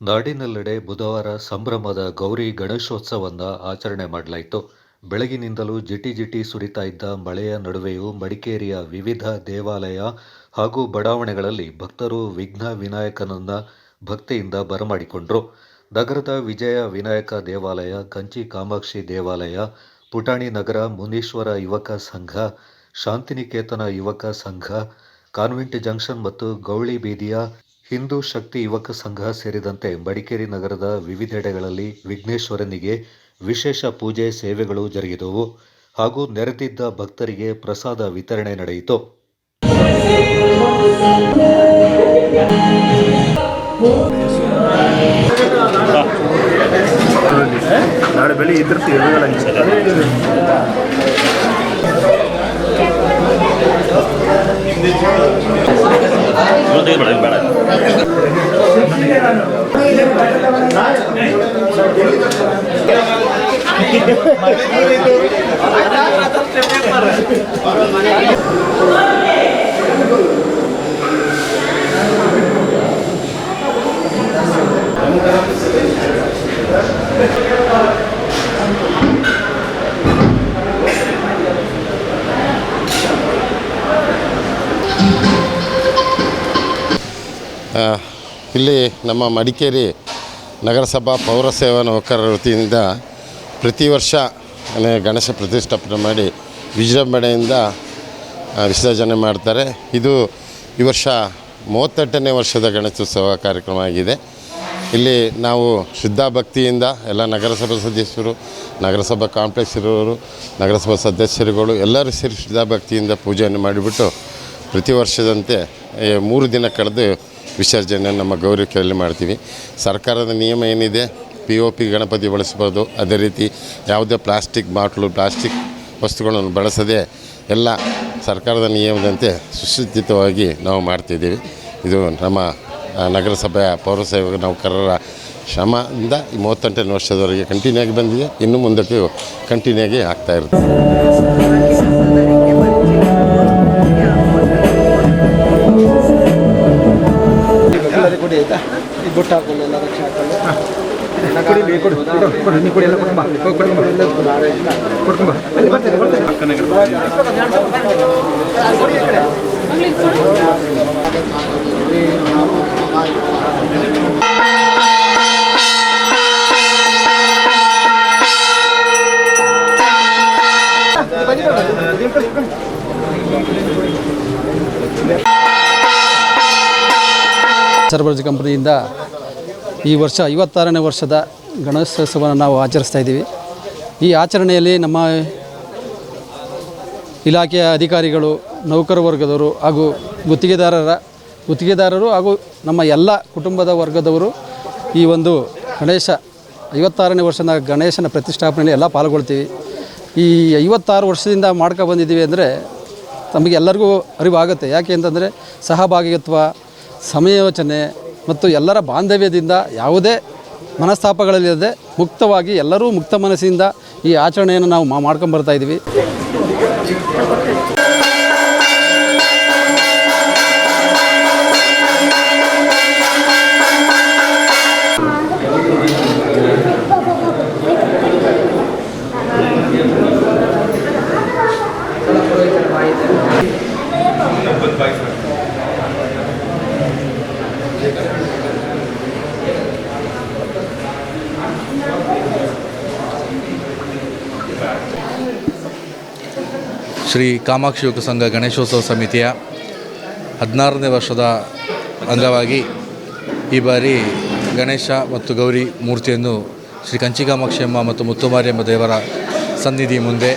ನಾಡಿನೆಲ್ಲೆಡೆ ಬುಧವಾರ ಸಂಭ್ರಮದ ಗೌರಿ ಗಣೇಶೋತ್ಸವವನ್ನು ಆಚರಣೆ ಮಾಡಲಾಯಿತು. ಬೆಳಗಿನಿಂದಲೂ ಜಿಟಿ ಜಿಟಿ ಸುರಿತಾ ಇದ್ದ ಮಳೆಯ ನಡುವೆಯೂ ಮಡಿಕೇರಿಯ ವಿವಿಧ ದೇವಾಲಯ ಹಾಗೂ ಬಡಾವಣೆಗಳಲ್ಲಿ ಭಕ್ತರು ವಿಘ್ನ ವಿನಾಯಕನನ್ನ ಭಕ್ತಿಯಿಂದ ಬರಮಾಡಿಕೊಂಡರು. ನಗರದ ವಿಜಯ ವಿನಾಯಕ ದೇವಾಲಯ, ಕಂಚಿ ಕಾಮಾಕ್ಷಿ ದೇವಾಲಯ, ಪುಟಾಣಿ ನಗರ ಮುನೀಶ್ವರ ಯುವಕ ಸಂಘ, ಶಾಂತಿನಿಕೇತನ ಯುವಕ ಸಂಘ, ಕಾನ್ವೆಂಟ್ ಜಂಕ್ಷನ್ ಮತ್ತು ಗೌಳಿ ಬೀದಿಯ ಹಿಂದೂ ಶಕ್ತಿ ಯುವಕ ಸಂಘ ಸೇರಿದಂತೆ ಮಡಿಕೇರಿ ನಗರದ ವಿವಿಧೆಡೆಗಳಲ್ಲಿ ವಿಘ್ನೇಶ್ವರನಿಗೆ ವಿಶೇಷ ಪೂಜೆ ಸೇವೆಗಳು ಜರುಗಿದವು ಹಾಗೂ ನೆರೆದಿದ್ದ ಭಕ್ತರಿಗೆ ಪ್ರಸಾದ ವಿತರಣೆ ನಡೆಯಿತು. ನಾಳೆ ಇವತ್ತೈದು ಬೇಡ ಬೇಡ Thank you. ಇಲ್ಲಿ ನಮ್ಮ ಮಡಿಕೇರಿ ನಗರಸಭಾ ಪೌರಸೇವಾ ನೌಕರರ ವತಿಯಿಂದ ಪ್ರತಿ ವರ್ಷ ಗಣೇಶ ಪ್ರತಿಷ್ಠಾಪನೆ ಮಾಡಿ ವಿಜೃಂಭಣೆಯಿಂದ ವಿಸರ್ಜನೆ ಮಾಡ್ತಾರೆ. ಇದು ಈ ವರ್ಷ ಮೂವತ್ತೆಂಟನೇ ವರ್ಷದ ಗಣೇಶೋತ್ಸವ ಕಾರ್ಯಕ್ರಮ ಆಗಿದೆ. ಇಲ್ಲಿ ನಾವು ಶುದ್ಧ ಭಕ್ತಿಯಿಂದ ಎಲ್ಲ ನಗರಸಭಾ ಸದಸ್ಯರು, ನಗರಸಭಾ ಕಾಂಪ್ಲೆಕ್ಸ್ ಇರೋರು, ನಗರಸಭಾ ಸದಸ್ಯರುಗಳು ಎಲ್ಲರೂ ಸೇರಿ ಶುದ್ಧ ಭಕ್ತಿಯಿಂದ ಪೂಜೆಯನ್ನು ಮಾಡಿಬಿಟ್ಟು ಪ್ರತಿ ವರ್ಷದಂತೆ ಮೂರು ದಿನ ಕಳೆದು ವಿಸರ್ಜನೆ ನಮ್ಮ ಗೌರವಕೆಯಲ್ಲಿ ಮಾಡ್ತೀವಿ. ಸರ್ಕಾರದ ನಿಯಮ ಏನಿದೆ? ಪಿ ಒ ಪಿ ಗಣಪತಿ ಬಳಸ್ಬೋದು. ಅದೇ ರೀತಿ ಯಾವುದೇ ಪ್ಲಾಸ್ಟಿಕ್ ಬಾಟ್ಲು, ಪ್ಲಾಸ್ಟಿಕ್ ವಸ್ತುಗಳನ್ನು ಬಳಸದೆ ಎಲ್ಲ ಸರ್ಕಾರದ ನಿಯಮದಂತೆ ಸುಸಜ್ಜಿತವಾಗಿ ನಾವು ಮಾಡ್ತಿದ್ದೀವಿ. ಇದು ನಮ್ಮ ನಗರಸಭೆಯ ಪೌರಸೇವಕ ನೌಕರರ ಶ್ರಮದಿಂದ ಮೂವತ್ತೆಂಟನೇ ವರ್ಷದವರೆಗೆ ಕಂಟಿನ್ಯೂ ಆಗಿ ಬಂದಿದೆ. ಇನ್ನು ಮುಂದಕ್ಕೆ ಕಂಟಿನ್ಯೂ ಆಗಿ ಆಗ್ತಾ ಇರುತ್ತೆ. ಆಯ್ತಾ ಈ ಬುಟ್ಟ ಹಾಕೊಂಡು ಎಲ್ಲ ರಕ್ಷೆ ಹಾಕೊಂಡು ಕೊಡಿ ಸರ್ಬರ್ಜ್ ಕಂಪನಿಯಿಂದ ಈ ವರ್ಷ ಐವತ್ತಾರನೇ ವರ್ಷದ ಗಣೇಶೋತ್ಸವವನ್ನು ನಾವು ಆಚರಿಸ್ತಾ ಇದ್ದೀವಿ. ಈ ಆಚರಣೆಯಲ್ಲಿ ನಮ್ಮ ಇಲಾಖೆಯ ಅಧಿಕಾರಿಗಳು, ನೌಕರ ವರ್ಗದವರು ಹಾಗೂ ಗುತ್ತಿಗೆದಾರರ, ಗುತ್ತಿಗೆದಾರರು ಹಾಗೂ ನಮ್ಮ ಎಲ್ಲ ಕುಟುಂಬದ ವರ್ಗದವರು ಈ ಒಂದು ಗಣೇಶ, ಐವತ್ತಾರನೇ ವರ್ಷದ ಗಣೇಶನ ಪ್ರತಿಷ್ಠಾಪನೆಯಲ್ಲಿ ಎಲ್ಲ ಪಾಲ್ಗೊಳ್ತೀವಿ. ಈ ಐವತ್ತಾರು ವರ್ಷದಿಂದ ಮಾಡ್ಕೊ ಬಂದಿದ್ದೀವಿ ಅಂದರೆ ತಮಗೆ ಎಲ್ಲರಿಗೂ ಅರಿವಾಗುತ್ತೆ. ಯಾಕೆ ಅಂತಂದರೆ ಸಹಭಾಗಿತ್ವ ಸಮಯೋಚನೆ ಮತ್ತು ಎಲ್ಲರ ಬಾಂಧವ್ಯದಿಂದ ಯಾವುದೇ ಮನಸ್ತಾಪಗಳಿಲ್ಲದೆ ಮುಕ್ತವಾಗಿ ಎಲ್ಲರೂ ಮುಕ್ತ ಮನಸ್ಸಿಂದ ಈ ಆಚರಣೆಯನ್ನು ನಾವು ಮಾಡ್ಕೊಂಡು ಬರ್ತಾ ಇದ್ದೀವಿ. ಶ್ರೀ ಕಾಮಾಕ್ಷಿ ಯುವಕ ಸಂಘ ಗಣೇಶೋತ್ಸವ ಸಮಿತಿಯ ಹದಿನಾರನೇ ವರ್ಷದ ಅಂಗವಾಗಿ ಈ ಬಾರಿ ಗಣೇಶ ಮತ್ತು ಗೌರಿ ಮೂರ್ತಿಯನ್ನು ಶ್ರೀ ಕಂಚಿ ಮತ್ತು ಮತ್ತು ಎಂಬ ದೇವರ ಸನ್ನಿಧಿ ಮುಂದೆ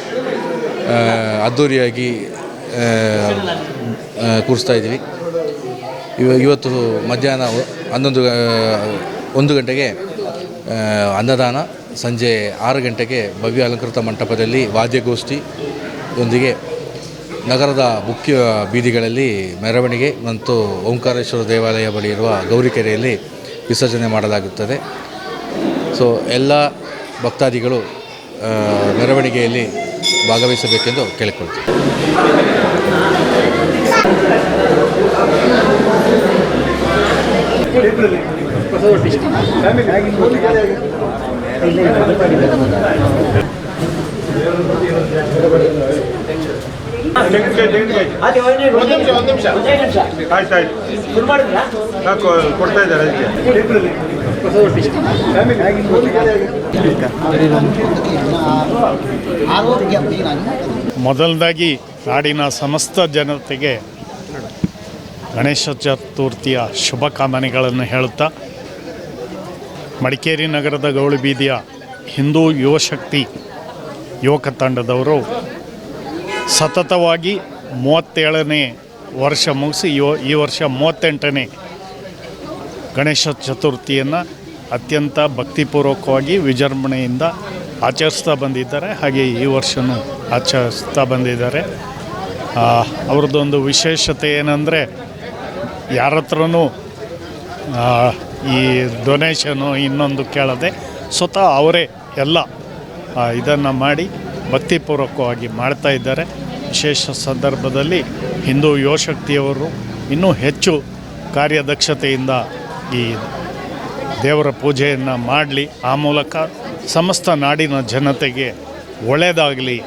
ಅದ್ಧೂರಿಯಾಗಿ ಕೂರಿಸ್ತಾ ಇದ್ದೀವಿ. ಇವ, ಇವತ್ತು ಮಧ್ಯಾಹ್ನ ಹನ್ನೊಂದು ಒಂದು ಗಂಟೆಗೆ ಅನ್ನದಾನ, ಸಂಜೆ ಆರು ಗಂಟೆಗೆ ಭವ್ಯ ಅಲಂಕೃತ ಮಂಟಪದಲ್ಲಿ ವಾದ್ಯಗೋಷ್ಠಿಯೊಂದಿಗೆ ನಗರದ ಮುಖ್ಯ ಬೀದಿಗಳಲ್ಲಿ ಮೆರವಣಿಗೆ ಮತ್ತು ಓಂಕಾರೇಶ್ವರ ದೇವಾಲಯ ಬಳಿ ಇರುವ ಗೌರಿಕೆರೆಯಲ್ಲಿ ವಿಸರ್ಜನೆ ಮಾಡಲಾಗುತ್ತದೆ. ಸೊ ಎಲ್ಲ ಭಕ್ತಾದಿಗಳು ಮೆರವಣಿಗೆಯಲ್ಲಿ ಭಾಗವಹಿಸಬೇಕೆಂದು ಕೇಳಿಕೊಳ್ತೀವಿ ಆಯ್ತು ಆಯ್ತು. ಸಾಕು ಕೊಡ್ತಾ ಇದ್ದಾರೆ ಅದಕ್ಕೆ. ಮೊದಲದಾಗಿ ನಾಡಿನ ಸಮಸ್ತ ಜನತೆಗೆ ಗಣೇಶ ಚತುರ್ಥಿಯ ಶುಭಕಾಮನೆಗಳನ್ನು ಹೇಳುತ್ತಾ ಮಡಿಕೇರಿ ನಗರದ ಗೌಳಿಬೀದಿಯ ಹಿಂದೂ ಯುವಶಕ್ತಿ ಯುವಕ ತಂಡದವರು ಸತತವಾಗಿ ಮೂವತ್ತೇಳನೇ ವರ್ಷ ಮುಗಿಸಿ ಈ ವರ್ಷ ಮೂವತ್ತೆಂಟನೇ ಗಣೇಶ ಚತುರ್ಥಿಯನ್ನು ಅತ್ಯಂತ ಭಕ್ತಿಪೂರ್ವಕವಾಗಿ ವಿಜೃಂಭಣೆಯಿಂದ ಆಚರಿಸ್ತಾ ಬಂದಿದ್ದಾರೆ. ಹಾಗೆ ಈ ವರ್ಷವೂ ಆಚರಿಸ್ತಾ ಬಂದಿದ್ದಾರೆ. ಅವ್ರದ್ದೊಂದು ವಿಶೇಷತೆ ಏನಂದರೆ ಯಾರ ಹತ್ರನೂ ಈ ಡೊನೇಷನು ಇನ್ನೊಂದು ಕೇಳದೆ ಸ್ವತಃ ಅವರೇ ಎಲ್ಲ ಇದನ್ನು ಮಾಡಿ ಭಕ್ತಿಪೂರ್ವಕವಾಗಿ ಮಾಡ್ತಾ ಇದ್ದಾರೆ. ವಿಶೇಷ ಸಂದರ್ಭದಲ್ಲಿ ಹಿಂದೂ ಯುವಶಕ್ತಿಯವರು ಇನ್ನೂ ಹೆಚ್ಚು ಕಾರ್ಯದಕ್ಷತೆಯಿಂದ ಈ ದೇವರ ಪೂಜೆಯನ್ನು ಮಾಡಲಿ. ಆ ಮೂಲಕ ಸಮಸ್ತ ನಾಡಿನ ಜನತೆಗೆ ಒಳ್ಳೆಯದಾಗಲಿ.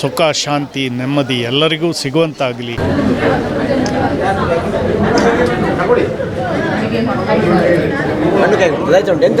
ಸುಖ, ಶಾಂತಿ, ನೆಮ್ಮದಿ ಎಲ್ಲರಿಗೂ ಸಿಗುವಂತಾಗಲಿ. ಎಂತ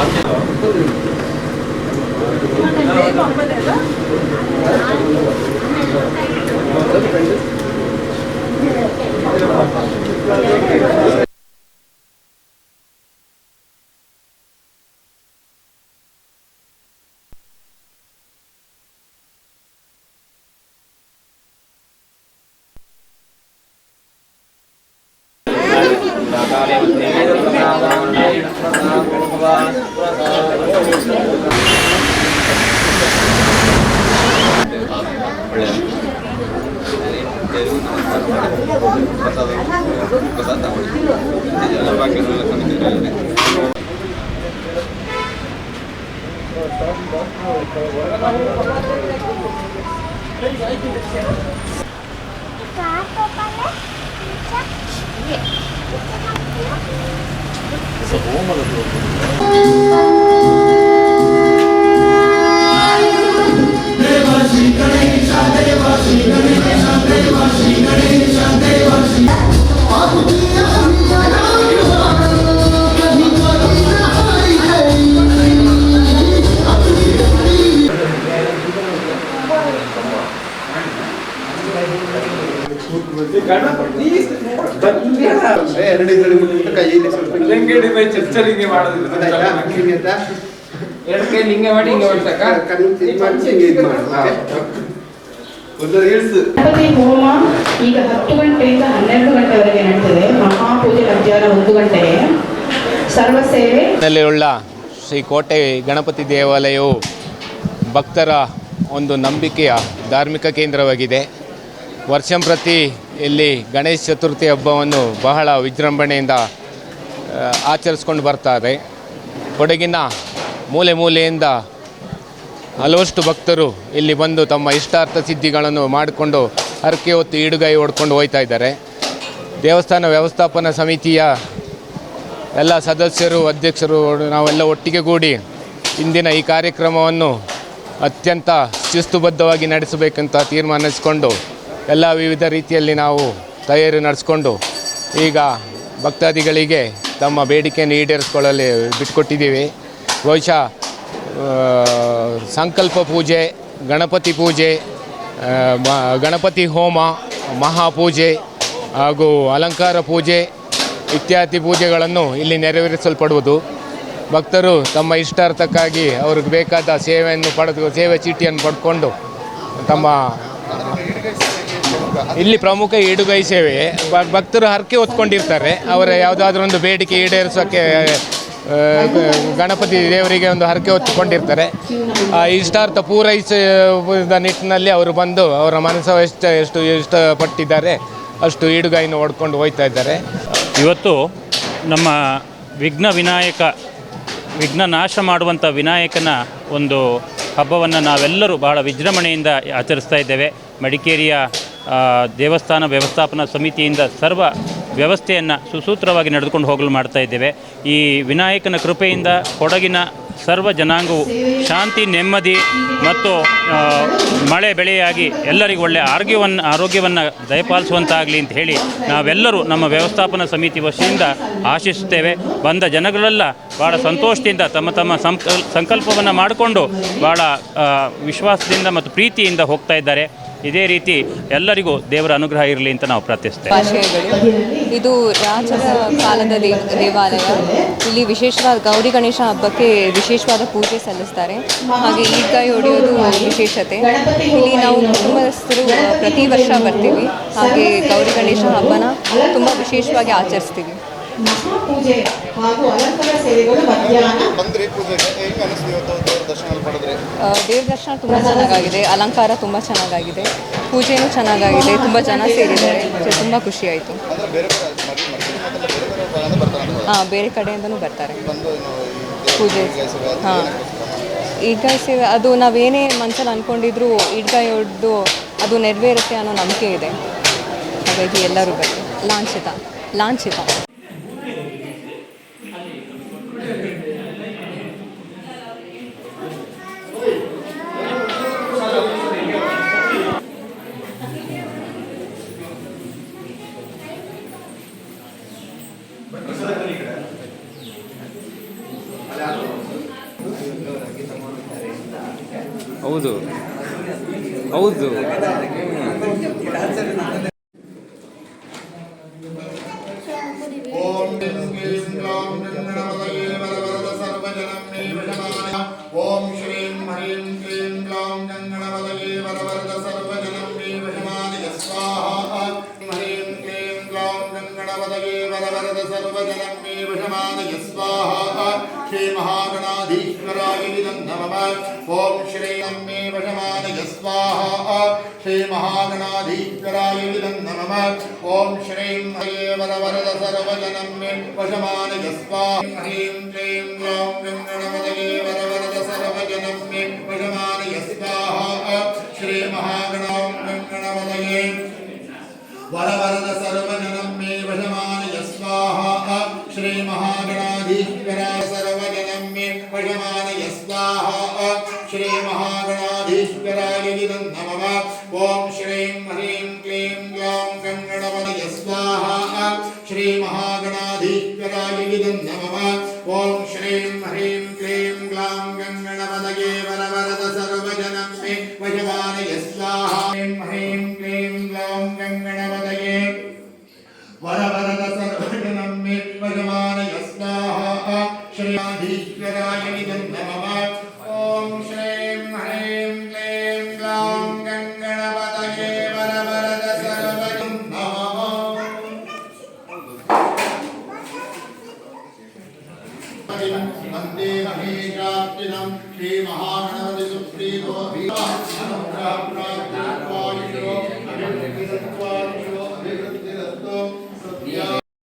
Cá, tô, palé, chắc, Задумали, Ganapati ಹೋಮ ಈಗ ಹತ್ತು ಗಂಟೆಯಿಂದ ಹನ್ನೆರಡು ಗಂಟೆವರೆಗೆ ನಡೀತದೆ ಮಹಾಪೂಜೆ ಮಧ್ಯಾಹ್ನ ಒಂದು ಗಂಟೆ ಸರ್ವ ಸೇವೆ ಉಳ್ಳ ಶ್ರೀ ಕೋಟೆ ಗಣಪತಿ ದೇವಾಲಯವು ಭಕ್ತರ ಒಂದು ನಂಬಿಕೆಯ ಧಾರ್ಮಿಕ ಕೇಂದ್ರವಾಗಿದೆ. ವರ್ಷಂಪ್ರತಿ ಇಲ್ಲಿ ಗಣೇಶ ಚತುರ್ಥಿ ಹಬ್ಬವನ್ನು ಬಹಳ ವಿಜೃಂಭಣೆಯಿಂದ ಆಚರಿಸ್ಕೊಂಡು ಬರ್ತಾರೆ ಕೊಡಗಿನ ಮೂಲೆ ಮೂಲೆಯಿಂದ ಹಲವಷ್ಟು ಭಕ್ತರು ಇಲ್ಲಿ ಬಂದು ತಮ್ಮ ಇಷ್ಟಾರ್ಥ ಸಿದ್ಧಿಗಳನ್ನು ಮಾಡಿಕೊಂಡು ಹರಕೆ ಹೊತ್ತು ಈಡುಗೈ ಹೊಡ್ಕೊಂಡು ಹೋಗ್ತಾ ಇದ್ದಾರೆ. ದೇವಸ್ಥಾನ ವ್ಯವಸ್ಥಾಪನಾ ಸಮಿತಿಯ ಎಲ್ಲ ಸದಸ್ಯರು, ಅಧ್ಯಕ್ಷರು ನಾವೆಲ್ಲ ಒಟ್ಟಿಗೆ ಕೂಡಿ ಇಂದಿನ ಈ ಕಾರ್ಯಕ್ರಮವನ್ನು ಅತ್ಯಂತ ಶಿಸ್ತುಬದ್ಧವಾಗಿ ನಡೆಸಬೇಕಂತ ತೀರ್ಮಾನಿಸಿಕೊಂಡು ಎಲ್ಲ ವಿವಿಧ ರೀತಿಯಲ್ಲಿ ನಾವು ತಯಾರಿ ನಡೆಸ್ಕೊಂಡು ಈಗ ಭಕ್ತಾದಿಗಳಿಗೆ ತಮ್ಮ ಬೇಡಿಕೆಯನ್ನು ಈಡೇರಿಸ್ಕೊಳ್ಳಲು ಬಿಟ್ಕೊಟ್ಟಿದ್ದೀವಿ ಬಹುಶಃ ಸಂಕಲ್ಪ ಪೂಜೆ, ಗಣಪತಿ ಪೂಜೆ ಗಣಪತಿ ಹೋಮ ಮಹಾಪೂಜೆ ಹಾಗೂ ಅಲಂಕಾರ ಪೂಜೆ ಇತ್ಯಾದಿ ಪೂಜೆಗಳನ್ನು ಇಲ್ಲಿ ನೆರವೇರಿಸಲ್ಪಡುವುದು. ಭಕ್ತರು ತಮ್ಮ ಇಷ್ಟಾರ್ಥಕ್ಕಾಗಿ ಅವ್ರಿಗೆ ಬೇಕಾದ ಸೇವೆಯನ್ನು ಪಡೆದು, ಸೇವೆ ಚೀಟಿಯನ್ನು ಪಡ್ಕೊಂಡು ತಮ್ಮ ಇಲ್ಲಿ ಪ್ರಮುಖ ಈಡುಗೈ ಸೇವೆ ಭಕ್ತರು ಹರಕೆ ಹೊತ್ಕೊಂಡಿರ್ತಾರೆ. ಅವರ ಯಾವುದಾದ್ರೂ ಒಂದು ಬೇಡಿಕೆ ಈಡೇರಿಸೋಕ್ಕೆ ಗಣಪತಿ ದೇವರಿಗೆ ಒಂದು ಹರಕೆ ಹೊತ್ತುಕೊಂಡಿರ್ತಾರೆ ಆ, ಇಷ್ಟಾರ್ಥ ಪೂರೈಸಿದ ನಿಟ್ಟಿನಲ್ಲಿ ಅವರು ಬಂದು ಅವರ ಮನಸ್ಸು ಎಷ್ಟು ಎಷ್ಟು ಇಷ್ಟಪಟ್ಟಿದ್ದಾರೆ, ಅಷ್ಟು ಈಡುಗೈನ ಹೊಡ್ಕೊಂಡು ಹೋಗ್ತಾ ಇದ್ದಾರೆ. ಇವತ್ತು ನಮ್ಮ ವಿಘ್ನ ವಿನಾಯಕ, ವಿಘ್ನ ನಾಶ ಮಾಡುವಂಥ ವಿನಾಯಕನ ಒಂದು ಹಬ್ಬವನ್ನು ನಾವೆಲ್ಲರೂ ಬಹಳ ವಿಜೃಂಭಣೆಯಿಂದ ಆಚರಿಸ್ತಾ ಇದ್ದೇವೆ. ಮಡಿಕೇರಿಯ ದೇವಸ್ಥಾನ ವ್ಯವಸ್ಥಾಪನಾ ಸಮಿತಿಯಿಂದ ಸರ್ವ ವ್ಯವಸ್ಥೆಯನ್ನು ಸುಸೂತ್ರವಾಗಿ ನಡೆದುಕೊಂಡು ಹೋಗಲು ಮಾಡ್ತಾ ಇದ್ದೇವೆ. ಈ ವಿನಾಯಕನ ಕೃಪೆಯಿಂದ ಕೊಡಗಿನ ಸರ್ವ ಜನಾಂಗವು ಶಾಂತಿ, ನೆಮ್ಮದಿ ಮತ್ತು ಮಳೆ ಬೆಳೆಯಾಗಿ ಎಲ್ಲರಿಗೂ ಒಳ್ಳೆಯ ಆರೋಗ್ಯವನ್ನು ಆರೋಗ್ಯವನ್ನು ದಯಪಾಲಿಸುವಂತಾಗಲಿ ಅಂತ ಹೇಳಿ ನಾವೆಲ್ಲರೂ ನಮ್ಮ ವ್ಯವಸ್ಥಾಪನಾ ಸಮಿತಿ ವಶದಿಂದ ಆಶಿಸುತ್ತೇವೆ. ಬಂದ ಜನಗಳೆಲ್ಲ ಭಾಳ ಸಂತೋಷದಿಂದ ತಮ್ಮ ತಮ್ಮ ಸಂಕಲ್, ಸಂಕಲ್ಪವನ್ನು ಮಾಡಿಕೊಂಡು ಭಾಳ ವಿಶ್ವಾಸದಿಂದ ಮತ್ತು ಪ್ರೀತಿಯಿಂದ ಹೋಗ್ತಾ ಇದ್ದಾರೆ. ಇದೇ ರೀತಿ ಎಲ್ಲರಿಗೂ ದೇವರ ಅನುಗ್ರಹ ಇರಲಿ ಅಂತ ನಾವು ಪ್ರಾರ್ಥಿಸ್ತೇವೆ. ಇದು ರಾಜರ ಕಾಲದ ದೇವಾಲಯ. ಇಲ್ಲಿ ವಿಶೇಷವಾದ ಗೌರಿ ಗಣೇಶ ಹಬ್ಬಕ್ಕೆ ವಿಶೇಷವಾದ ಪೂಜೆ ಸಲ್ಲಿಸ್ತಾರೆ. ಹಾಗೆ ಈ ಕೈ ಹೊಡೆಯೋದು ವಿಶೇಷತೆ. ಇಲ್ಲಿ ನಾವು ಕುಟುಂಬಸ್ಥರು ಪ್ರತಿ ವರ್ಷ ಬರ್ತೀವಿ. ಹಾಗೆ ಗೌರಿ ಗಣೇಶ ಹಬ್ಬನ ತುಂಬ ವಿಶೇಷವಾಗಿ ಆಚರಿಸ್ತೀವಿ. ಮಹಾಪೂಜೆ ಹಾಗೂ ಅಲಂಕಾರ ಸೇವೆಗಳು ಮಧ್ಯಾಹ್ನ. ಬಂದ್ರಿ ಪೂಜೆಗೆ ಹೆಂಗೆ ಅನಿಸ್ತು ಇವತ್ತು ದೇವ್ರ ದರ್ಶನ ದೇವ್ರ ದರ್ಶನ ತುಂಬ ಚೆನ್ನಾಗಾಗಿದೆ. ಅಲಂಕಾರ ತುಂಬ ಚೆನ್ನಾಗಾಗಿದೆ. ಪೂಜೆನೂ ಚೆನ್ನಾಗಾಗಿದೆ. ತುಂಬ ಜನ ಸೇರಿದ್ದಾರೆ. ತುಂಬ ಖುಷಿ ಆಯಿತು. ಹಾಂ ಬೇರೆ ಕಡೆಯಿಂದನೂ ಬರ್ತಾರೆ. ಪೂಜೆ. ಹಾಂ. ಈಡ್ಗಾಯಿ ಸೇವೆ ಅದು ನಾವೇನೇ ಮನಸ್ಸಲ್ಲಿ ಅಂದ್ಕೊಂಡಿದ್ರು ಈಡ್ಗಾಯಿ ಹೊಡೆದು ಅದು ನೆರವೇರುತ್ತೆ ಅನ್ನೋ ನಂಬಿಕೆ ಇದೆ. ಹಾಗಾಗಿ ಎಲ್ಲರೂ ಬರ್ತಾರೆ ಲಾಂಛಿತ. ಲಾಂಛಿತ. ವಿಷಮಾಯ ಓಂ ಶ್ರೀಂ ಹ್ರೀಂ ಕ್ಲೀಂ ಗ್ಲೌಂ ಗಣಪತಯೇ ವರವರದ ಸರ್ವಜನಂ ಮೇ ವಿಷಮಾಯ ಸ್ವಾಹಾ ಹ್ರೀಂ ಕ್ಲೀಂ ಗ್ಲೌಂ ಗಣಪತಯೇ ವರವರದ ಸರ್ವಜನಂ ಮೇ ವಿಷಮಾಯ ಸ್ವಾಹಾ ಶ್ರೀ ಮಹಾಗಣಾಧೀಶ್ವರಾಯ ವಿದಂ ನಮಃ ಓಂ ಶ್ರೀಂ ಮೇ ವಿಷಮಾಯ ಸ್ವಾಹಾ శ్రీ మహాగణాధీశ్వరాయ నమ ఓం శ్రీం హరే వర వరద సర్వజనం వశమాన స్వాహ హ్రీం శ్రీం యాం గంగణవదయే వర వరద సర్వజనం వశమాన సర్వజనం మే వశమాన స్వాహ श्रीमहागणाधीश्वराय सर्वजनं मे वशमानय स्वाहा श्रीमहागणाधीश्वराय इदं नमः ॐ श्रीं ह्रीं क्लीं ग्लां गङ्गणवनय स्वाहा श्रीमहागणाधीश्वराय इदं नमः ॐ श्रीं ह्रीं Jai Jai